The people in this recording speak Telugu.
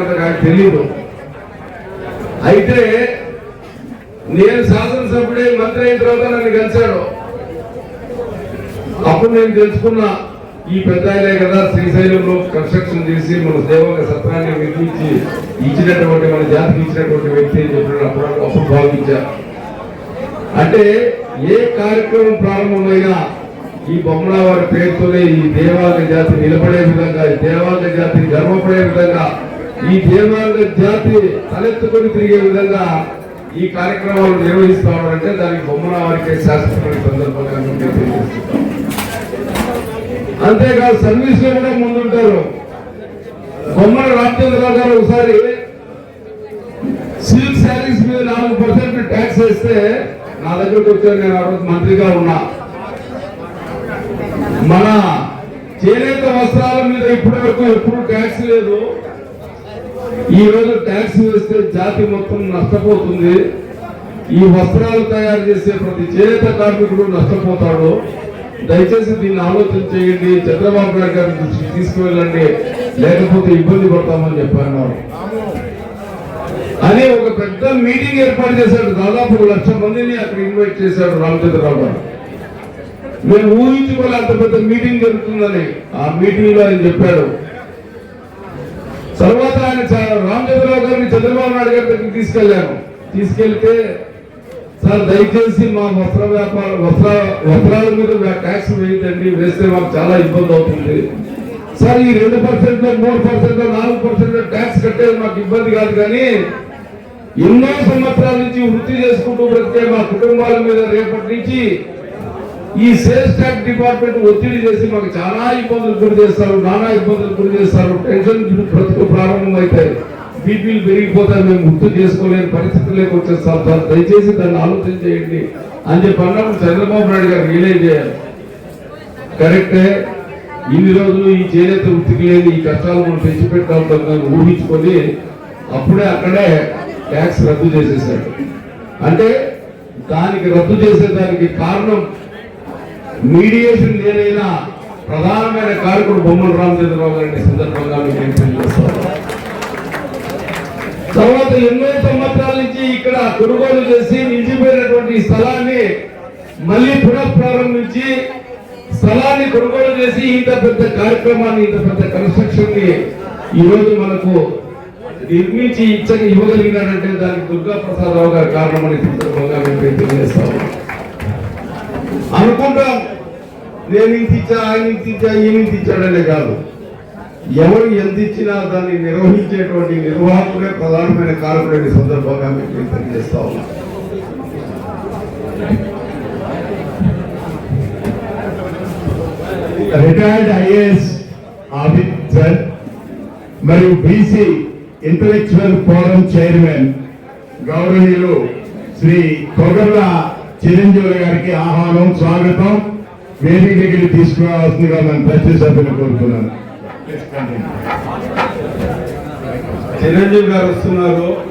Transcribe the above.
నాకు నాకు తెలియదు అయితే నేను శాసనసభ్యుడే మంత్రి అయిన తర్వాత నన్ను కలిశాడు అప్పుడు నేను తెలుసుకున్నా ఈ పెద్ద ఆయనే కదా శ్రీశైలంలో కన్స్ట్రక్షన్ చేసి మన సేవక సత్రాన్ని నిర్మించి ఇచ్చినటువంటి మన జాతికి ఇచ్చినటువంటి వ్యక్తి అని చెప్పిన అప్పుడు అప్పుడు భావించా. అంటే ఏ కార్యక్రమం ప్రారంభమైనా ఈ బొమ్మల వారి పేరుతోనే ఈ దేవాలయ జాతి నిలబడే విధంగా ఈ దేవాలయ జాతి గర్వపడే విధంగా ఈ దేవాలయ జాతి తలెత్తుకొని తిరిగే విధంగా ఈ కార్యక్రమాలు నిర్వహిస్తామంటే దానికి బొమ్మల వారికి శాస్త్రమైన సందర్భంగా అంతేకాదు సర్వీస్లో కూడా ముందుంటారు. బొమ్మల రామచంద్రరావు గారు ఒకసారి సివిల్ శారీస్ మీద నాలుగు పర్సెంట్ ట్యాక్స్ వేస్తే నా దగ్గరకు వచ్చాను నేను ఆ రోజు మంత్రిగా ఉన్నా. మన చేనేత వస్త్రాల మీద ఇప్పటి వరకు ఎప్పుడు ట్యాక్స్ లేదు. ఈ రోజు ట్యాక్స్ వేస్తే జాతి మొత్తం నష్టపోతుంది. ఈ వస్త్రాలు తయారు చేసే ప్రతి చేనేత కార్మికుడు నష్టపోతాడు. దయచేసి దీన్ని ఆలోచన చేయండి. చంద్రబాబు నాయుడు గారి దృష్టికి తీసుకువెళ్ళండి. లేకపోతే ఇబ్బంది పడతామని చెప్పాను అని ఒక పెద్ద మీటింగ్ ఏర్పాటు చేశాడు. దాదాపు లక్ష మందిని అక్కడ ఇన్వైట్ చేశాడు రామచంద్రరావు గారు. మేము ఊహించుకోలే అంత పెద్ద మీటింగ్ జరుగుతుందని ఆ మీటింగ్లో ఆయన చెప్పాడు. తర్వాత రామచంద్రరావు గారిని చంద్రబాబు నాయుడు గారి దగ్గరికి తీసుకెళ్ళాను తీసుకెళ్తే సార్ దయచేసి మా వస్త్ర వ్యాపార వస్త్ర వస్త్రాల మీద ట్యాక్స్ వేయదండి వేస్తే మాకు చాలా ఇబ్బంది అవుతుంది. సార్ ఈ రెండు పర్సెంట్ మూడు పర్సెంట్ నాలుగు పర్సెంట్ ట్యాక్స్ కట్టేది మాకు ఇబ్బంది కాదు కానీ ఎన్నో సంవత్సరాల నుంచి వృత్తి చేసుకుంటూ బ్రతికే మా కుటుంబాల మీద రేపటి నుంచి ఈ సేల్స్ ట్యాక్స్ డిపార్ట్మెంట్ ఒత్తిడి చేసి మాకు చాలా ఇబ్బందులు గురి చేస్తారు నానా ఇబ్బందులు గురి చేస్తారు టెన్షన్ బ్రతుకు ప్రారంభం అవుతాయి బీపీలు పెరిగిపోతాయి మేము గుర్తు చేసుకోలేని పరిస్థితుల్లోకి వచ్చేస్తాం. సార్ దయచేసి దాన్ని ఆలోచన చేయండి అని చెప్పి అన్నప్పుడు చంద్రబాబు నాయుడు గారు రియలైజ్ చేయాలి. కరెక్టే ఇన్ని రోజులు ఈ చేనేత వృత్తికి లేని ఈ కష్టాలు మనం తెచ్చిపెట్టాలని ఊహించుకొని అప్పుడే అక్కడే ట్యాక్స్ రద్దు చేసేసాడు అంటే దానికి రద్దు చేసేదానికి కారణం మీడియేషన్ లేనైనా ప్రధానమైన కారకుడు బొమ్మల రామచంద్రరావు గారి సందర్భంగా మీకు తర్వాత ఎన్నో సంవత్సరాల నుంచి ఇక్కడ కొనుగోలు చేసి నిలిచిపోయినటువంటి స్థలాన్ని మళ్ళీ పునఃప్రారంభించి స్థలాన్ని కొనుగోలు చేసి ఇంత పెద్ద కార్యక్రమాన్ని ఇంత పెద్ద కన్స్ట్రక్షన్ని ఈ మనకు నిర్మించి ఇచ్చని ఇవ్వగలిగినారంటే దానికి దుర్గా ప్రసాద్ రావు గారి కారణమని సందర్భంగా మేము తెలియజేస్తాము అనుకుంటాం. నేను ఇంత ఇచ్చా ఆయన ఇంత ఇచ్చా ఈయన ఇంత ఇచ్చాడనే కాదు. ఎవరు ఎంత ఇచ్చినా దాన్ని నిర్వహించేటువంటి నిర్వాహకులే ప్రధానమైన కారకుడని సందర్భంగా మీకు తెలియజేస్తా ఉన్నా. రిటైర్డ్ ఐఏఎస్ ఆఫీసర్ మరియు బీసీ ఇంటలెక్చువల్ ఫోరం చైర్మన్ గౌరవీయులు శ్రీ కొగర్ల చిరంజీవి గారికి ఆహ్వానం స్వాగతం. వేదిక దగ్గర తీసుకురావాల్సిందిగా మన ప్రతి సభ్యులు కోరుతున్నాను. చిరంజీవి గారు వస్తున్నారు.